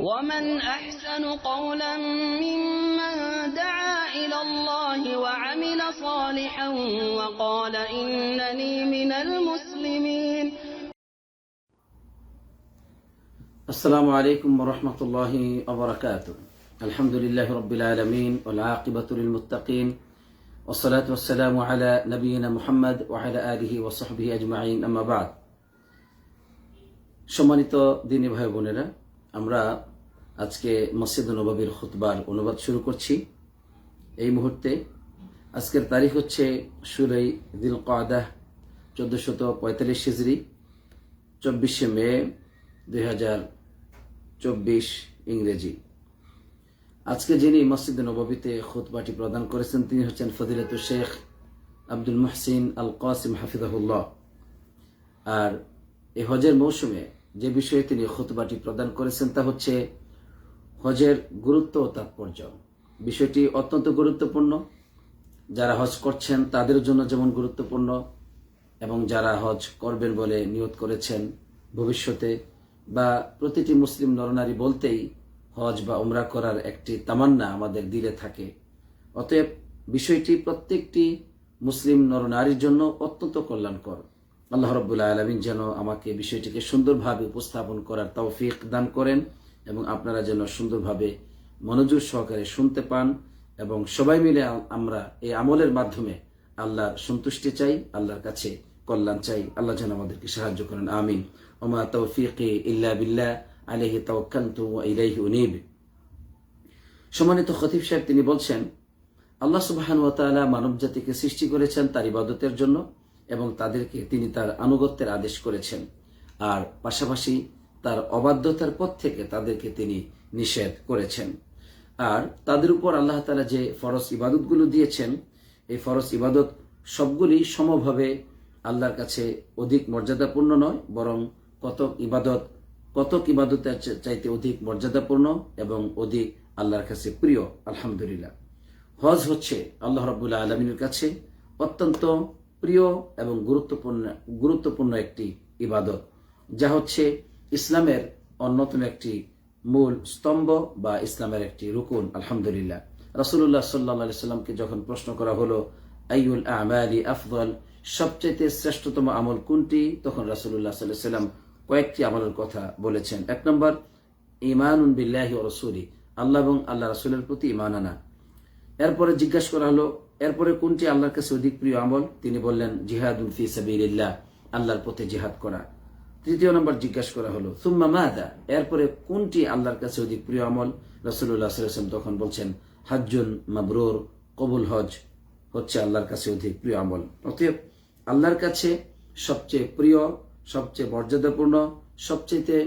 ومن أحسن قولا ممن دعا إلى الله وعمل صالحا وقال إنني من المسلمين السلام عليكم ورحمة الله وبركاته الحمد لله رب العالمين والعاقبة للمتقين والصلاة والسلام على نبينا محمد وعلى آله وصحبه أجمعين أما بعد সম্মানিত দিনী ভাই বোনেরা আমরা আজকে মসজিদ নবাবির খুতবার অনুবাদ শুরু করছি। এই মুহূর্তে আজকের তারিখ হচ্ছে ষোলোই দিল কাদাহ চোদ্দশত পঁয়তাল্লিশ হিজড়ি চব্বিশে মে দুই হাজার চব্বিশ ইংরেজি। আজকে যিনি মসজিদ নববীতে খুতবাটি প্রদান করেছেন, তিনি হচ্ছেন ফদিলাতু শেখ আব্দুল মুহসিন আল কাসিম হাফিজাহুল্লাহ। আর এই হজের মৌসুমে যে বিষয়ে তিনি খুতবাটি প্রদান করেছেন তা হচ্ছে হজের গুরুত্ব ও তাৎপর্য। বিষয়টি অত্যন্ত গুরুত্বপূর্ণ। যারা হজ করছেন, তাদের জন্য যেমন গুরুত্বপূর্ণ, এবং যারা হজ করবেন বলে নিয়ত করেছেন, ভবিষ্যতে বা প্রতিটি মুসলিম নরনারী বলতেই হজ বা উমরা করার একটি তামান্না আমাদের দিলে থাকে। অতএব বিষয়টি প্রত্যেকটি মুসলিম নরনারীর জন্য অত্যন্ত কল্যাণকর। আল্লাহ রব্বুল্লাহ আলমিন যেন আমাকে বিষয়টিকে সুন্দরভাবে উপস্থাপন করার তৌফিক দান করেন। এবং আপনারা যেন সুন্দরভাবে মনোযোগ সহকারে শুনতে পান এবং সবাই মিলে আমরা এই আমলের মাধ্যমে আল্লাহর সন্তুষ্টি চাই, আল্লাহর কাছে কল্যাণ চাই। আল্লাহ যেন আমাদেরকে সাহায্য করেন, আমিন। ওমা তৌফিক ইল্লা বিল্লাহ আলহি তাওয়াক্কালতু ওয়া ইলাইহি উনীব। সম্মানিত খতিব সাহেব, তিনি বলছেন, আল্লাহ সুবহান ওয়া তাআলা মানব জাতিকে সৃষ্টি করেছেন তার ইবাদতের জন্য এবং তাদেরকে তিনি তার আনুগত্যের আদেশ করেছেন। আর পাশাপাশি তার অবাধ্যতার পথ থেকে তাদেরকে তিনি নিষেধ করেছেন। আর তাদের উপর আল্লাহ তালা যে ফরজ ইবাদতগুলো দিয়েছেন, এই ফরজ ইবাদত সবগুলি সমভাবে আল্লাহর কাছে অধিক মর্যাদাপূর্ণ নয়, বরং কতক ইবাদত, কতক ইবাদতের চাইতে অধিক মর্যাদাপূর্ণ এবং অধিক আল্লাহর কাছে প্রিয়, আলহামদুলিল্লাহ। হজ হচ্ছে আল্লাহ রবুল্লাহ আলমিনের কাছে অত্যন্ত প্রিয় এবং গুরুত্বপূর্ণ গুরুত্বপূর্ণ একটি ইবাদত, যা হচ্ছে ইসলামের অন্যতম একটি মূল স্তম্ভ বা ইসলামের একটি রুকুন, আলহামদুলিল্লাহ। রাসুল্লাহ সাল্লা সাল্লামকে যখন প্রশ্ন করা হলো আইউল আমালি আফদল? সবচেয়ে শ্রেষ্ঠতম আমল কোনটি? তখন রাসুল্লাহ সাল্লাহ সাল্লাম কয়েকটি আমলের কথা বলেছেন। এক নম্বর ইমান বিল্লাহি ও রসুলি। আল্লাহ এবং আল্লাহ রাসুলের প্রতি ইমান আনা। এরপরে জিজ্ঞাসা করা হলো, এরপরে কোনটি আল্লাহর কাছে অধিক প্রিয় আমল? তিনি বললেন জিহাদুল ফি সাবিল্লাহ আল্লাহর পথে জিহাদ করা। তৃতীয় নম্বর জিজ্ঞাসা করা হলো, সুম্মা মাদা? এরপরে, কোনটি আল্লাহর কাছে অধিক প্রিয় আমল? রসুল্লাহ সাল্লাম তখন বলছেন, হাজ্জুন মাবরুর, কবুল হজ হচ্ছে আল্লাহর কাছে অধিক প্রিয় আমল। অতএব, আল্লাহর কাছে সবচেয়ে প্রিয়, সবচেয়ে মর্যাদাপূর্ণ সবচেয়ে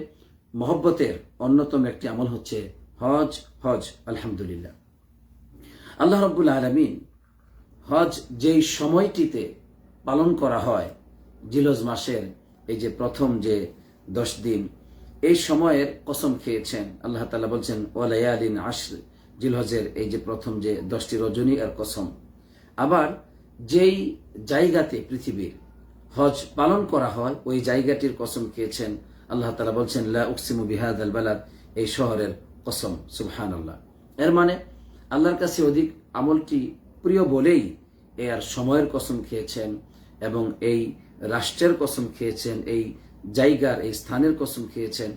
মহব্বতের অন্যতম একটি আমল হচ্ছে হজ হজ, আলহামদুলিল্লাহ। আল্লাহ রব্বুল আলমিন হজ যেই সময়টিতে পালন করা হয়, জিলজ মাসের এই যে প্রথম যে দশ দিন, এই সময়ের কসম খেয়েছেন। আল্লাহ তালা বলছেন ওয়ালায়ালিন আশর জিলহজের এই যে প্রথম যে দশটি রজনী আর কসম। আবার যেই জায়গাতে পৃথিবীর হজ পালন করা হয়, ওই জায়গাটির কসম খেয়েছেন। আল্লাহ তালা বলছেন, লা উকসিমু বিহাদ আল বালাদ এই শহরের কসম সুবহান আল্লাহ এর মানে আল্লাহর কাছে অধিক আমলটি প্রিয় বলেই এর সময়ের কসম খেয়েছেন এবং এই রাষ্ট্রের কসম খেয়েছেন, এই জায়গার, এই স্থানের কসম খেয়েছেন।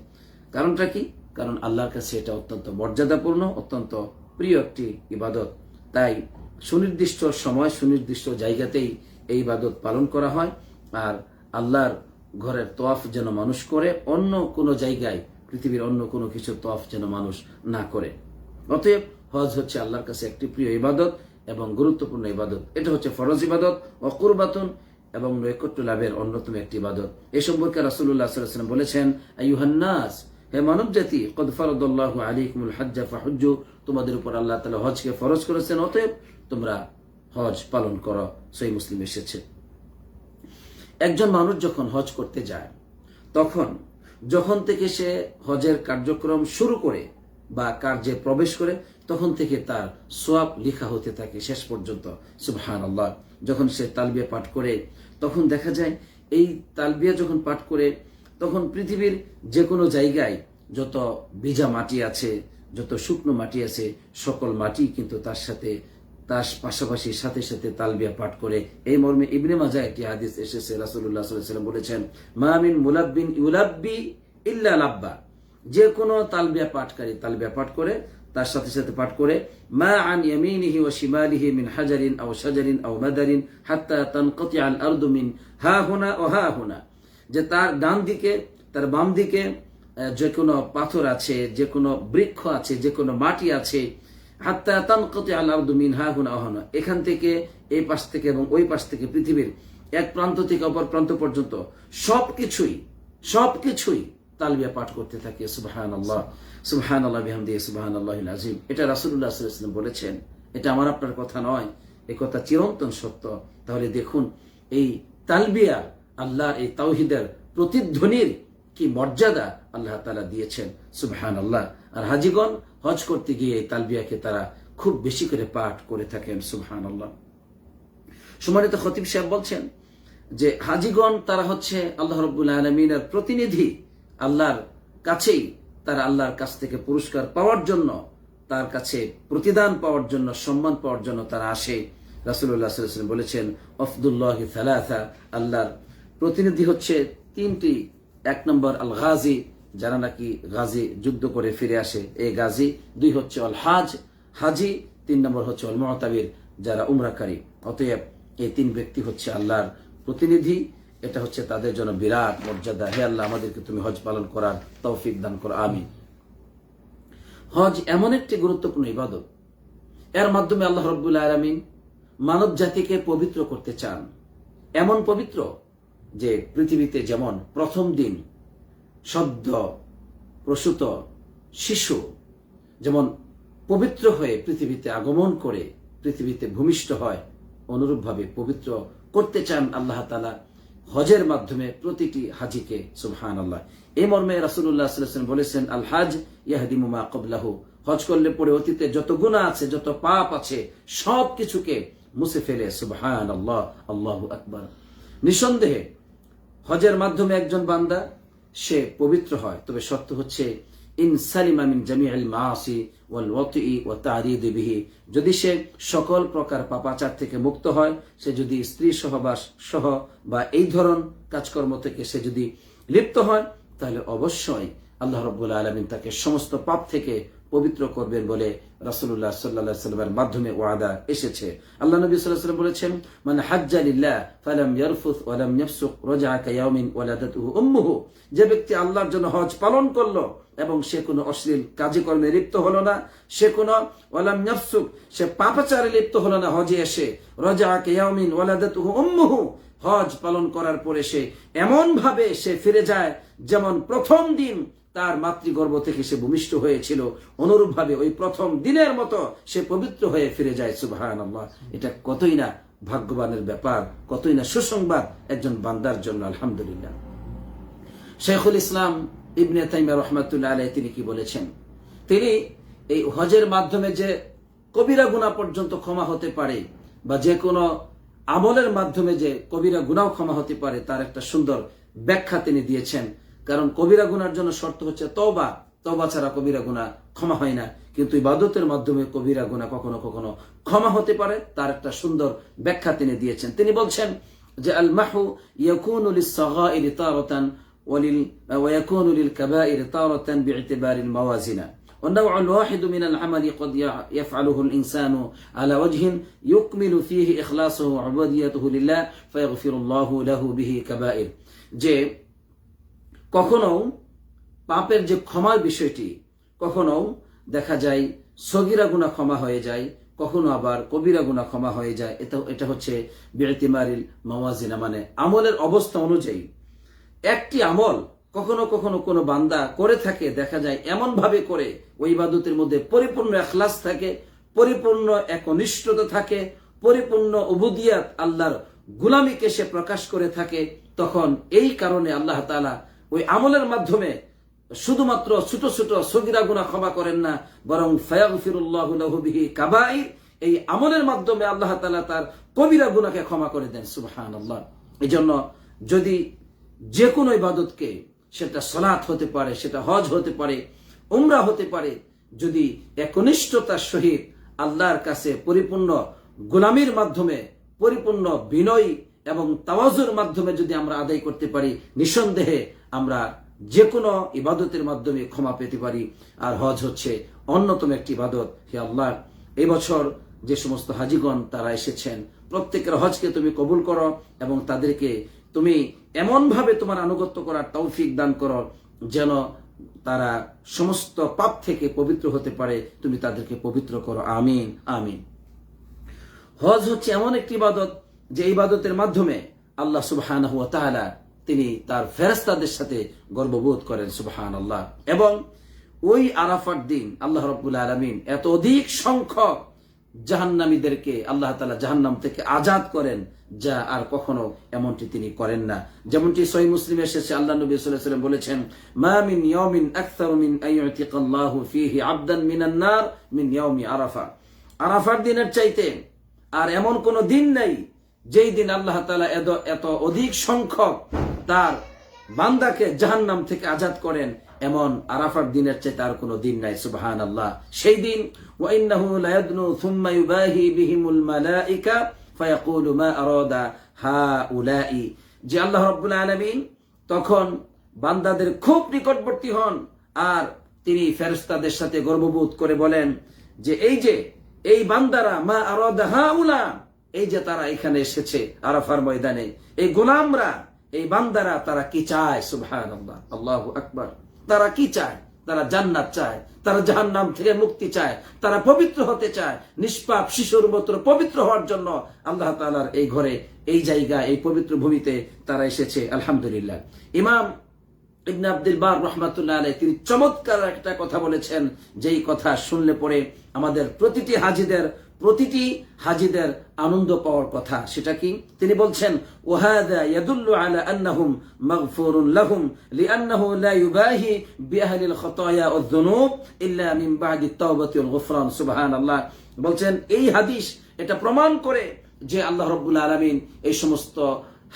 কারণটা কি? কারণ আল্লাহর কাছে এটা অত্যন্ত মর্যাদাপূর্ণ, অত্যন্ত প্রিয় একটি ইবাদত। তাই সুনির্দিষ্ট সময়, সুনির্দিষ্ট জায়গাতেই এই ইবাদত পালন করা হয়, আর আল্লাহর ঘরের তোয়াফ যেন মানুষ করে, অন্য কোনো জায়গায়, পৃথিবীর অন্য কোনো কিছু তোয়াফ যেন মানুষ না করে। অতএব হজ হচ্ছে আল্লাহর কাছে একটি প্রিয় ইবাদত এবং গুরুত্বপূর্ণ ইবাদত। এটা হচ্ছে ফরজ ইবাদত। অকুরবাতন এবং নৈকট্য লাভের অন্যতম একটি ইবাদত। এ সম্পর্কে রাসুল্লাহ সাল্লাম বলেছেন আইহান্নাস হে মানব জাতি কদ ফরদুল্লাহ আলিকুমুল হজ্জা ফাহুজ্জু, তোমাদের উপর আল্লাহ তালা হজকে ফরজ করেছেন, অতএব তোমরা হজ পালন করো। সেই মুসলিম এসেছে। একজন মানুষ যখন হজ করতে যায়, তখন যখন থেকে সে হজের কার্যক্রম শুরু করে বা কার্যে প্রবেশ করে, তখন থেকে তার সোয়াব লিখা হতে থাকে শেষ পর্যন্ত। সুবহান আল্লাহ যখন সে তালবিয়া পাঠ করে তখন দেখা যায়, এই তালবিয়া যখন পাঠ করে, তখন পৃথিবীর যে কোনো জায়গায় যত ভিজা মাটি আছে, যত শুকনো মাটি আছে, সকল মাটি কিন্তু তার সাথে, তার পাশাপাশি সাথে সাথে তালবিয়া পাঠ করে। এই মর্মে ইবনে মাজা একটি হাদিস এসেছে সাল্লাল্লাহু বলেছেন মামিন মুলাব্বিন ইউলাব্বি ইল্লা লাব্বা। যে কোনো তালবিয়া পাঠকারী তালবিয়া পাঠ করে তার সাথে সাথে পাঠ করে, মা আন ইয়ামিনিহি ওয়া শিমালিহি মিন হাজারিন আও শাজারিন আও মাদারিন হাত্তা তানকাতি আল আরদু মিন হা হুনা ও হা হুনা। যে তার ডান দিকে, তার বাম দিকে যে কোনো পাথর আছে, যে কোনো বৃক্ষ আছে, যে কোনো মাটি আছে, হাত্তা তানকাতি আল আরদু মিন হা হুনা ও হুনা। এখান থেকে, এই পাশ থেকে এবং ওই পাশ থেকে পৃথিবীর এক প্রান্ত থেকে অপর প্রান্ত পর্যন্ত সবকিছুই সবকিছুই তালবিয়া পাঠ করতে থাকে সুবহান আল্লাহ সুবহান আল্লাহ বিহামদি সুবহান আল্লাহ আজিম এটা রাসুল্লাহ সাল্লাম বলেছেন। এটা আমার আপনার কথা নয়, এ কথা চিরন্তন সত্য। তাহলে দেখুন, এই তালবিয়া আল্লাহর, এই তাওহিদের প্রতিধ্বনির কি মর্যাদা আল্লাহ তালা দিয়েছেন সুবহান আল্লাহ আর হাজিগণ, হজ করতে গিয়ে এই তালবিয়াকে তারা খুব বেশি করে পাঠ করে থাকেন সুবহান আল্লাহ সম্মানিত খতিব সাহেব বলছেন যে হাজিগণ তারা হচ্ছে আল্লাহ রব্বুল আলমিনের প্রতিনিধি। আল্লাহর কাছেই তারা আল্লাহর কাছ থেকে পুরস্কার পাওয়ার জন্য, তার কাছে প্রতিদান পাওয়ার জন্য, সম্মান পাওয়ার জন্য তারা আসে। রাসুল্লাহ সাল্লাম বলেছেন, অফদুল্লাহ সালাথা আল্লাহর প্রতিনিধি হচ্ছে তিনটি। এক নম্বর আল গাজী যারা নাকি গাজী যুদ্ধ করে ফিরে আসে। এই গাজী, দুই হচ্ছে অল হাজ হাজি তিন নম্বর হচ্ছে অল মহতাবির যারা উমরাকারী। অতএব এই তিন ব্যক্তি হচ্ছে আল্লাহর প্রতিনিধি। এটা হচ্ছে তাদের জন্য বিরাট মর্যাদা। হে আল্লাহ, আমাদেরকে তুমি হজ পালন করার তৌফিক দান করো আমি হজ এমন একটি গুরুত্বপূর্ণ ইবাদত। এর মাধ্যমে আল্লাহ রব্বুল আলমিন মানব জাতিকে পবিত্র করতে চান। এমন পবিত্র যে পৃথিবীতে যেমন প্রথম দিন সদ্য প্রসূত শিশু যেমন পবিত্র হয়ে পৃথিবীতে আগমন করে, পৃথিবীতে ভূমিষ্ঠ হয়, অনুরূপভাবে পবিত্র করতে চান আল্লাহ তালা হজের মাধ্যমে প্রতিটি হাজিকে সুবহান আল্লাহ এই মর্মে রাসুল্লাহ বলেছেন আল হাজ ইয়াহদিমুমা কবলাহ হজ করলে পরে অতীতে যত গুণা আছে, যত পাপ আছে সব কিছুকে মুছে ফেলে সুবহান আল্লাহ আল্লাহ আকবর। নিঃসন্দেহে হজের মাধ্যমে একজন বান্দা, সে পবিত্র হয়। তবে সত্য হচ্ছে ইন সালিমা মিন জামিআল মাআসি ওয়াল ওয়াতিই ওয়া তারিদ বিহি। যদি সে সকল প্রকার পাপাচার থেকে মুক্ত হয়, সে যদি স্ত্রী সহবাস সহ বা এই ধরন কাজকর্ম থেকে সে যদি লিপ্ত হয়, তাহলে অবশ্যই আল্লাহ রব্বুল আলমিন তাকে সমস্ত পাপ থেকে পবিত্র করবেন বলে রাসুল্লাহ সাল্লাহ সাল্লামের মাধ্যমে ওয়াদা এসেছে। আল্লাহ নবী সাল্লাহ সাল্লাম বলেছেন মানে হাজ্জালিল্লাহ ফালাম ইয়ারফুস ওয়ালাম ইয়াফসুক রাজা কায়াউমিন ওয়ালাদাতুহু উম্মুহু। যে ব্যক্তি আল্লাহর জন্য হজ পালন করল এবং সে কোনো অশ্লীল কাজে কর্মে লিপ্ত হলো না, সে কোনো ওয়ালাম ইয়াফসুক সে পাপাচারে লিপ্ত হলো না, হজে এসে রাজা কায়াউমিন ওয়ালাদাতুহু উম্মুহু, হজ পালন করার পরে সে এমন ভাবে সে ফিরে যায় যেমন প্রথম দিন তার মাতৃগর্ভ থেকে সে ভূমিষ্ঠ হয়েছিল। অনুরূপ ভাবে ওই প্রথম দিনের মতো সে পবিত্র হয়ে ফিরে যায় সুবাহান এটা কতই না ভাগ্যবানের ব্যাপার, কতই না সুসংবাদ একজন বান্দার জন্য, আলহামদুলিল্লাহ। শেখুল ইসলাম ইবনে তাইমা রহমাতুল্লাহ আলাই তিনি কি বলেছেন? তিনি এই হজের মাধ্যমে যে কবিরা গুণা পর্যন্ত ক্ষমা হতে পারে বা যে কোনো আমলের মাধ্যমে যে কবিরা গুণাও ক্ষমা হতে পারে, তার একটা সুন্দর ব্যাখ্যা তিনি দিয়েছেন। কারণ কবিরা গুনার জন্য শর্ত হচ্ছে তবা তবা ছাড়া কবিরা গুণা ক্ষমা হয় না। কিন্তু ইবাদতের মাধ্যমে কবিরা গুণা কখনো কখনো ক্ষমা হতে পারে, তার একটা সুন্দর ব্যাখ্যা তিনি দিয়েছেন। তিনি বলছেন যে আল মাহু ইয়াকুনু লিস-সাগাইর তারাতান ওয়ালিল ওয়ায়াকুনু লিল-কাবাইর তারাতান বি'তিবারি الموازين والنوع الواحد من العمل قد يفعله الإنسان على وجه يكمل فيه إخلاصه وعبوديته لله فيغفر الله له به كبائر যে কখনো পাপের যে ক্ষমার বিষয়টি কখনো দেখা যায় সগিরা গুণা ক্ষমা হয়ে যায় কখনো আবার কবিরা গুণা ক্ষমা হয়ে যায় এটা এটা হচ্ছে বিরতিমারিল মাওয়াজিনা মানে আমলের অবস্থা অনুযায়ী একটি আমল কখনো কখনো কোনো বান্দা করে থাকে, দেখা যায় এমন ভাবে করে। ওই ইবাদতের মধ্যে পরিপূর্ণ এখলাস থাকে, পরিপূর্ণ একনিষ্ঠতা থাকে, পরিপূর্ণ উবুদিয়াত আল্লাহর গুলামিকে সে প্রকাশ করে থাকে। তখন এই কারণে আল্লাহ তালা ওই আমলের মাধ্যমে শুধুমাত্র ছোট ছোট সগিরা গুণা ক্ষমা করেন না, বরং ফয়াগফিরুল্লাহি কাবাই এই আমলের মাধ্যমে আল্লাহ তালা তার কবিরা গুনাকে ক্ষমা করে দেন সুবহান আল্লাহ এই জন্য যদি যে কোনো ইবাদতকে, সেটা সলাৎ হতে পারে, সেটা হজ হতে পারে, উমরা হতে পারে, যদি একনিষ্ঠতার সহিত আল্লাহর কাছে পরিপূর্ণ গোলামির মাধ্যমে, পরিপূর্ণ বিনয় এবং তাওয়াজুর মাধ্যমে যদি আমরা আদায় করতে পারি, নিঃসন্দেহে আমরা যে কোনো ইবাদতের মাধ্যমে ক্ষমা পেতে পারি। আর হজ হচ্ছে অন্যতম একটি ইবাদত, হে আল্লাহ। এই বছর যে সমস্ত হাজিগণ তারা এসেছেন, প্রত্যেকের হজকে তুমি কবুল করো এবং তাদেরকে তুমি এমনভাবে তোমার আনুগত্য করার তৌফিক দান করো যেন তারা সমস্ত পাপ থেকে পবিত্র হতে পারে। তুমি তাদেরকে পবিত্র করো। আমিন আমিন। হজ হচ্ছে এমন একটি ইবাদত যে ইবাদতের মাধ্যমে আল্লাহ সুবহান তিনি তার ফেরেস্তাদের সাথে গর্ববোধ করেন সুবহান আল্লাহ এবং ওই আরাফার দিন আল্লাহ রব্বুল আলমিন এত অধিক সংখ্যক জাহান্নামীদেরকে আল্লাহ তালা জাহান্নাম থেকে আজাদ করেন, যা আর কখনো এমনটি তিনি করেন না। যেমনটি সহি মুসলিম এসেছে, আল্লাহ নবী সাল্লাম বলেছেন, মা মিন ইয়াউমিন আকসারু মিন আইয়ুতিকাল্লাহু ফীহি আবদান মিন ইয়াউমি আরাফা। আরাফার দিনের চাইতে আর এমন কোন দিন নাই, যেই দিন আল্লাহ তালা এত এত অধিক সংখ্যক তার বান্দাকে জাহান্নাম থেকে আজাদ করেন। এমন আরাফার দিনের চেয়ে তার কোনো দিন নাই সুবাহান আল্লাহ সেই দিন, ওয়াইন্নাহু লায়াদনু ইউবাহি বিহিমুল মালাইকা ফায়াকুলু মা আরাদা হাউলাই। যে আল্লাহ রাব্বুল আলামিন তখন বান্দাদের খুব নিকটবর্তী হন আর তিনি ফেরেশতাদের সাথে গর্ববোধ করে বলেন যে এই যে, এই বান্দারা মা আরাদা হাউলা, এই যে তারা এখানে এসেছে আরাফার ময়দানে, এই গোলামরা, এই বান্দারা তারা কি চায়, সুবহানাল্লাহ। আল্লাহু আকবার। তারা কি চায়? তারা জান্নাত চায়, তারা জাহান নাম থেকে মুক্তি চায়, তারা পবিত্র হতে চায়। নিষ্পাপ শিশুর মতো পবিত্র হওয়ার জন্য আল্লাহ তালার এই ঘরে, এই জায়গা, এই পবিত্র ভূমিতে তারা এসেছে। আলহামদুলিল্লাহ। ইমাম ইবনে আব্দুল বার রহমাতুল্লাহ আলাই তিনি চমৎকার একটা কথা বলেছেন। যেই কথা শুনলে পরে আমাদের প্রতিটি হাজিদের প্রতিটি হাজিদের আনন্দ পাওয়ার কথা, সেটা কি? তিনি বলছেন ইয়াদুল্লু আলা আন্নাহুম মাগফুরুন লাহুম লিআন্নাহু লা ইউবাহি বিআহলিল যুনুব ইল্লা মিন বাদি তাওবাতি ওয়াল সুবহানাল্লাহ। বলছেন, এই হাদিস এটা প্রমাণ করে যে আল্লাহ রাব্বুল আলামিন এই সমস্ত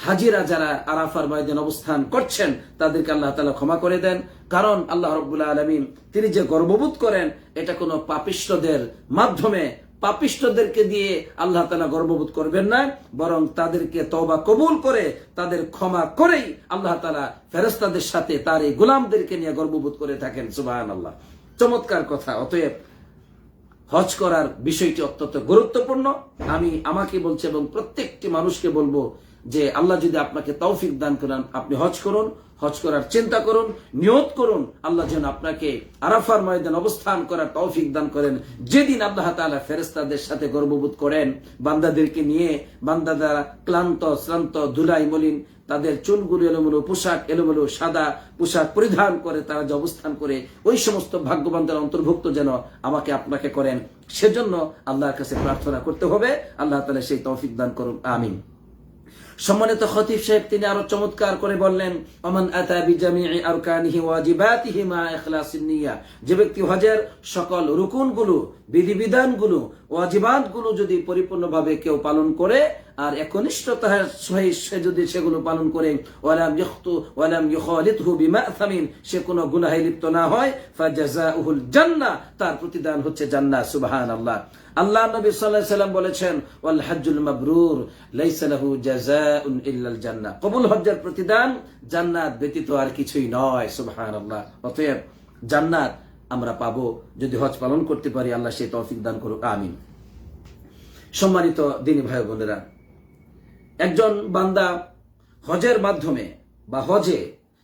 হাজিরা যারা আরাফার ময়দান অবস্থান করছেন, তাদেরকে আল্লাহ তালা ক্ষমা করে দেন। কারণ আল্লাহ রব্বুল্লাহ আলমিন তিনি যে গর্ববোধ করেন, এটা কোনো পাপিষ্টদের মাধ্যমে পাপিষ্টদেরকে দিয়ে আল্লাহ তালা গর্ববোধ করবেন না, বরং তাদেরকে তবা কবুল করে, তাদের ক্ষমা করেই আল্লাহ তালা ফেরস্তাদের সাথে তার এই গোলামদেরকে নিয়ে গর্ববোধ করে থাকেন। সুবাহ আল্লাহ চমৎকার কথা, অতএব হজ করার বিষয়টি অত্যন্ত গুরুত্বপূর্ণ। আমি আমাকে বলছি এবং প্রত্যেকটি মানুষকে বলব যে আল্লাহ যদি আপনাকে তৌফিক দান করেন, আপনি হজ করুন। হজ করার চিন্তা করুন, নিয়ত করুন। আল্লাহ যেন আপনাকে আরাফার ময়দান অবস্থান করার তৌফিক দান করেন। যেদিন আল্লাহ তাআলা ফেরেস্তাদের সাথে গর্ববোধ করেন, বান্দাদেরকে নিয়ে বান্দা দ্বারা ক্লান্ত, শ্রান্ত, ধুলাই, মলিন, তাদের চুলগুলো এলোমেলো, পোশাক এলোমেলো, সাদা পোশাক পরিধান করে তারা যে অবস্থান করে, ওই সমস্ত ভাগ্যবানদের অন্তর্ভুক্ত যেন আমাকে আপনাকে করেন। সেজন্য আল্লাহর কাছে প্রার্থনা করতে হবে। আল্লাহ তালা সেই তৌফিক দান করুন। আমিন। সম্মানিত খতিব সাহেব তিনি আরও চমৎকার করে বললেন, অমন আতা বিজামি'i আরকানিহি ওয়াজিবাতিহি মা ইখলাসিন নিয়া। যে ব্যক্তি হজের সকল রুকুনগুলো, বিধিবিধানগুলো, ওয়াজিবাতগুলো যদি পরিপূর্ণভাবে কেউ পালন করে আর একনিষ্ঠতার যদি সেগুলো পালন করে, ওয়ালাম ইখতু ওয়ালাম সে কোনো গুনাহে লিপ্ত না হয় জান্নাহ তার প্রতিদান হচ্ছে জান্নাত, সুবহানাল্লাহ। আল্লাহ নবী সাল্লাল্লাহু আলাইহি সাল্লাম বলেছেন, ওয়াল হজ্জুল মাবরুর, লাইসা লাহু জাযাউন ইল্লাল জান্নাহ কবুল হজ্জের প্রতিদান জান্নাত ব্যতীত আর কিছুই নয়, সুবহানাল্লাহ। অতএব জান্নাত আমরা পাবো যদি হজ পালন করতে পারি, আল্লাহ সেই তৌফিক দান করুক, আমিন। সম্মানিত দিনী ভাই বোনেরা একজন বান্দা হজের মাধ্যমে বা হজে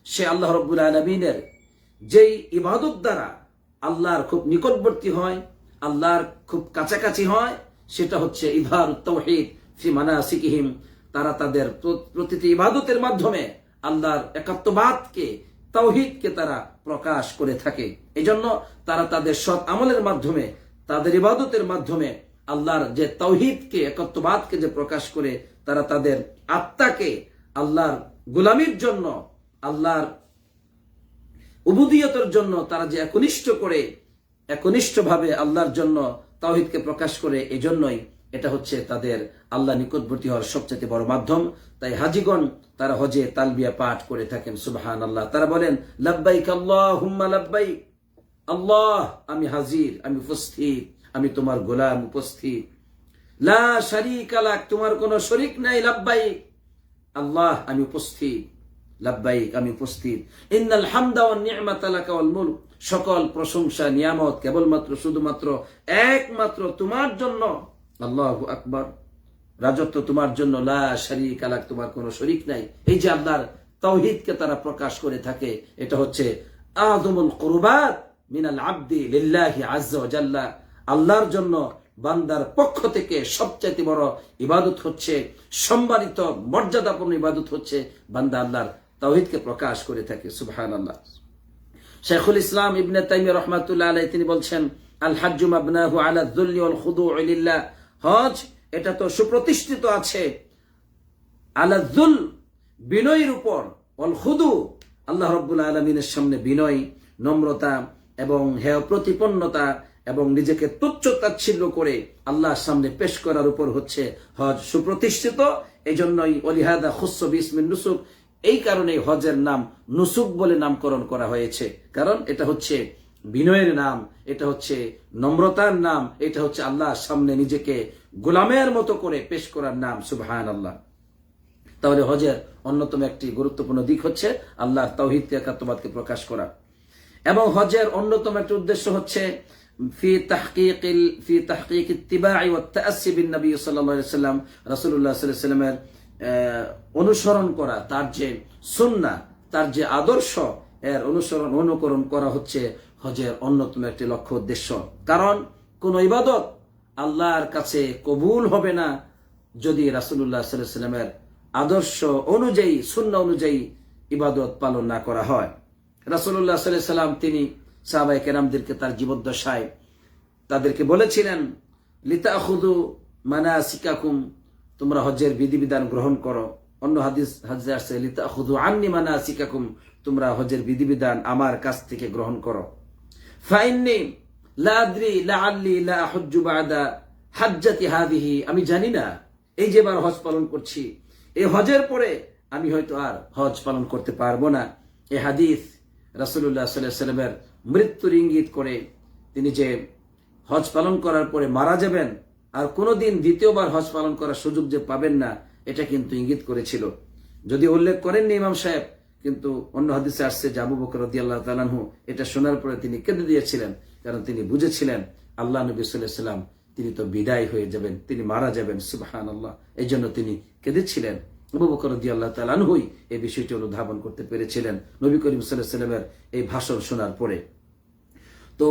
সে আল্লাহ রব্বুল আলমিনের যেই ইবাদত দ্বারা আল্লাহর খুব নিকটবর্তী হয়, আল্লাহর খুব কাছাকাছি হয়, সেটা হচ্ছে ইভার তৌহিদ ফি মানাসিকিহিম। তারা তাদের প্রতিটি ইবাদতের মাধ্যমে আল্লাহর একাত্মবাদকে, তৌহিদকে তারা প্রকাশ করে থাকে। এজন্য তারা তাদের সৎ আমলের মাধ্যমে, তাদের ইবাদতের মাধ্যমে আল্লাহর যে তৌহিদকে, একত্ববাদকে যে প্রকাশ করে, তারা তাদের আত্মাকে আল্লাহর গোলামির জন্য, আল্লাহর উবুদিয়তের জন্য তারা যে একনিষ্ঠ করে, একনিষ্ঠভাবে আল্লাহর জন্য তাওহিদকে প্রকাশ করে, এজন্যই এটা হচ্ছে তাদের আল্লাহ নিকটবর্তী হওয়ার সবচেয়ে বড় মাধ্যম। তাই হাজিগণ, তারা হজে তালবিয়া পাঠ করে থাকেন সুবাহান আল্লাহ তারা বলেন, লাব্বাইক আল্লাহ হুম্মা লাব্বাইক। আল্লাহ, আমি হাজির, আমি উপস্থিত। আমি তোমার গোলাম উপস্থিত। লা শারিক আলাক তোমার কোনো শরিক নাই, লাব্বাইক। আল্লাহ, আমি উপস্থিত। লাব্বাইক, আমি উপস্থিত। ইন্নাল হামদা ওয়ান নি'মাতা লাকা ওয়াল সকল প্রশংসা, নিয়ামত কেবলমাত্র, শুধুমাত্র একমাত্র তোমার জন্য। আল্লাহু আকবার। রাজত্ব তোমার জন্য। লা শারিক আলাক তোমার কোনো শরিক নাই। এই যে আল্লাহর তাওহীদকে তারা প্রকাশ করে থাকে, এটা হচ্ছে আযমুল কুরবাত মিনাল আবদি লিল্লাহি আজ্জা ওয়া আল্লাহর জন্য বান্দার পক্ষ থেকে সবচাইতে বড় ইবাদত হচ্ছে, সম্মানিত, মর্যাদাপূর্ণ ইবাদত হচ্ছে বান্দা আল্লাহর তাওহীদকে প্রকাশ করে থাকে সুবহান আল্লাহ শেখুল ইসলাম ইবনে তাইমিয়া রহমাতুল্লাহ আলাই তিনি বলছেন আল হাজ্জু মাবনাহু আলা যুল্লি ওয়াল খুদুউ লিল্লাহ। হজ, এটা তো সুপ্রতিষ্ঠিত আছে। আলা যুল বিনয়ের উপর। অল খুদু, আল্লাহ রব্বুল আলমিনের সামনে বিনয়, নম্রতা এবং হেয় প্রতিপন্নতা এবং নিজেকে তুচ্ছ তাচ্ছিল্য করে আল্লাহর সামনে পেশ করার উপর হচ্ছে হজ সুপ্রতিষ্ঠিত। এই জন্যই অলিহাদা খুস্স বিসমিন নুসুক। এই কারণে হজের নাম নুসুক বলে নামকরণ করা হয়েছে। কারণ এটা হচ্ছে বিনয়ের নাম, এটা হচ্ছে নম্রতার নাম, এটা হচ্ছে আল্লাহর সামনে নিজেকে গোলামের মতো করে পেশ করার নাম সুবহান আল্লাহ তাহলে হজের অন্যতম একটি গুরুত্বপূর্ণ দিক হচ্ছে আল্লাহর তাওহিদ একাত্মবাদকে প্রকাশ করা। এবং হজের অন্যতম একটি উদ্দেশ্য হচ্ছে ফি তাহকিকিল ফি তাহকিক ইত্তিবাই ওয়া তাআসসি বিন নবী সাল্লাল্লাহু আলাইহি সাল্লাম রাসূলুল্লাহ সাল্লাল্লাহু আলাইহি সাল্লামের আহ, অনুসরণ করা তার যে সুন্নাহ তার যে আদর্শ এর অনুসরণ অনুকরণ করা হচ্ছে হজের অন্যতম একটি লক্ষ্য উদ্দেশ্য। কারণ কোন ইবাদত আল্লাহর কাছে কবুল হবে না যদি সাল্লাল্লাহু সাল্লামের আদর্শ অনুযায়ী শূন্য অনুযায়ী ইবাদত পালন না করা হয়। সাল্লাল্লাহু সাল্লাম তিনি সাহাবায়ে কেরামদেরকে তার জীবদ্দশায় তাদেরকে বলেছিলেন লিতা খুদু মানাসিকাকুম, তোমরা হজ্জের বিধিবিধান গ্রহণ করো। অন্য হাদিস, হাদিসে আসছে লিতা খুদু আন্নি মানাসিকাকুম, তোমরা হজ্জের বিধিবিধান আমার কাছ থেকে গ্রহণ করো। ফাইন্নি লা আদ্রি লা হুজ্জু বাদা হাজ্জাতি হাদিহি আমি জানি না, এই যে এবার হজ পালন করছি, এই হজের পরে আমি হয়তো আর হজ পালন করতে পারব না। এই হাদিস সাল্লাল্লাহু সাল্লামের মৃত্যুর ইঙ্গিত করে তিনি যে হজ পালন করার পরে মারা যাবেন, আর কোনোদিন দ্বিতীয়বার হজ পালন করার সুযোগ যে পাবেন না, এটা কিন্তু ইঙ্গিত করেছিল। যদি উল্লেখ করেননি ইমাম সাহেব, কিন্তু অন্য হাদিসে আসছে আবু বকর রাদিয়াল্লাহু তাআলাহু এটা শোনার পরে তিনি কেঁদে দিয়েছিলেন, কারণ তিনি বুঝেছিলেন আল্লাহ নবী সাল্লাম তিনি তো বিদায় হয়ে যাবেন, তিনি মারা যাবেন সুবাহান আল্লাহ এই জন্য তিনি কেঁদেছিলেন। আবু বকর রাদিয়াল্লাহু তাআলাহুই এই বিষয়টি অনুধাবন করতে পেরেছিলেন নবী করিম আলাইহি সাল্লামের এই ভাষণ শোনার পরে। তো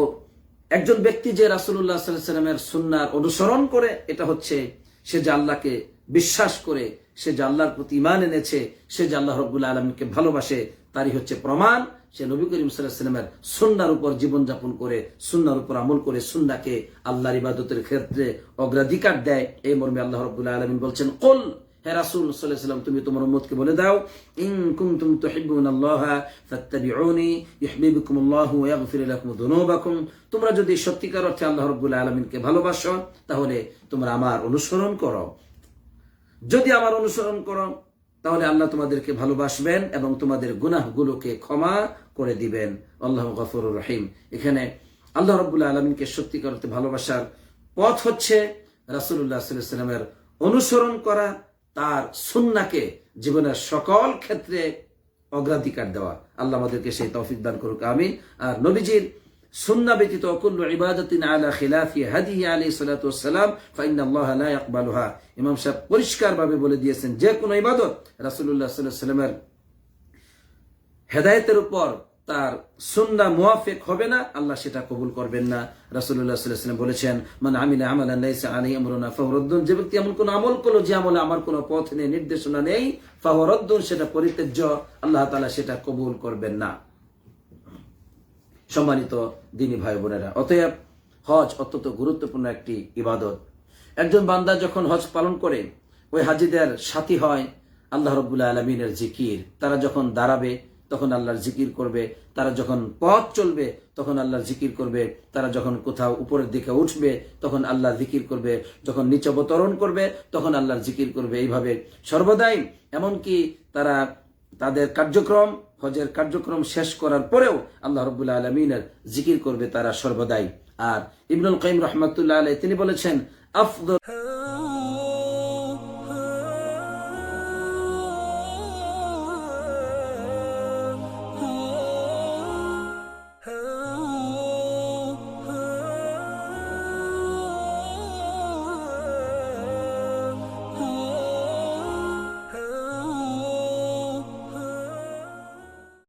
একজন ব্যক্তি যে রাসুল্লাহ সাল্লামের সুন্নার অনুসরণ করে, এটা হচ্ছে সে যে আল্লাহকে বিশ্বাস করে, সে যে আল্লাহর প্রতি ইমান এনেছে, সে যে আল্লাহ রব্বুল্লাহ আলমকে ভালোবাসে, তারই হচ্ছে প্রমাণ। সে নবী করিম সাল্লামের সুন্নার উপর জীবনযাপন করে, সুন্নার উপর আমল করে, সুন্নাকে আল্লাহর ইবাদতের ক্ষেত্রে অগ্রাধিকার দেয়। এই মর্মে আল্লাহ রব্বুল্লাহ আলমিন বলছেন, কল রাসূল সাল্লাম তুমি তোমার উম্মতকে বলে দাও, ইন কুনতুম তুহিব্বুনাল্লাহ ফাত্তাবিউনি ইউহিব্বুকুমুল্লাহু ওয়া ইয়াগফির লাকুম যুনুবাকুম তোমরা যদি সত্যিকার অর্থে আল্লাহ রাব্বুল আলামিনকে ভালোবাসো, তাহলে তোমরা আমার অনুসরণ করো। যদি আমার অনুসরণ করো, তাহলে আল্লাহ তোমাদেরকে ভালোবাসবেন এবং তোমাদের গুনাহগুলোকে ক্ষমা করে দিবেন। আল্লাহ গফুরুর রহিম। এখানে আল্লাহ রব্বুল্লাহ আলমিনকে সত্যিকার অর্থে ভালোবাসার পথ হচ্ছে আলাইহি সাল্লামের অনুসরণ করা তার সুন্নাকে জীবনের সকল ক্ষেত্রে অগ্রাধিকার দেওয়া আল্লাহ আমাদেরকে সেই তৌফিক দান করুক, আমিন। আর নবীজির সুন্না ব্যতীত কুল্লু ইবাদাতিন আলা খিলাফি হাদিহি আলাইহিস সালাতু ওয়াসসালাম, ফাইন্নাল্লাহা লা ইয়াকবালুহা। ইমাম সাহেব পরিষ্কারভাবে বলে দিয়েছেন, যে কোনো ইবাদত রাসূলুল্লাহ সাল্লাল্লাহু আলাইহি সাল্লামের হেদায়েতের উপর তার সুন্না মুয়াফিক হবে না, আল্লাহ সেটা কবুল করবেন না। আলাইহি ওয়াসাল্লাম বলেছেন, মান আমিলা লাইসা আলাইহি আমরুনা ফাহুরুদ্দুন যে ব্যক্তি এমন কোন আমল করল, যে আমলে আমার কোনো পথ নেই, নির্দেশনা নেই ফাহুরুদ্দুন সেটা পরিত্যাজ্য, আল্লাহ তাআলা সেটা কবুল করবেন না। সম্মানিত দিনী ভাই বোনেরা, অতএব হজ অত্যন্ত গুরুত্বপূর্ণ একটি ইবাদত। একজন বান্দা যখন হজ পালন করে, ওই হাজিদের সাথী হয়, আল্লাহ রব্বুল্লাহ আলমিনের জিকির, তারা যখন দাঁড়াবে তখন আল্লাহর জিকির করবে। তারা যখন পথ চলবে, তখন আল্লাহর জিকির করবে। তারা যখন কোথাও উপরের দিকে উঠবে, তখন আল্লাহ জিকির করবে। যখন নিচে অবতরণ করবে, তখন আল্লাহর জিকির করবে। এইভাবে সর্বদাই। এমনকি তারা তাদের কার্যক্রম, হজের কার্যক্রম শেষ করার পরেও আল্লাহ রবুল্লা আলমিনের জিকির করবে তারা সর্বদাই। আর ইবনুল কাইম রহমতুল্লাহ আলাই তিনি বলেছেন, আফদল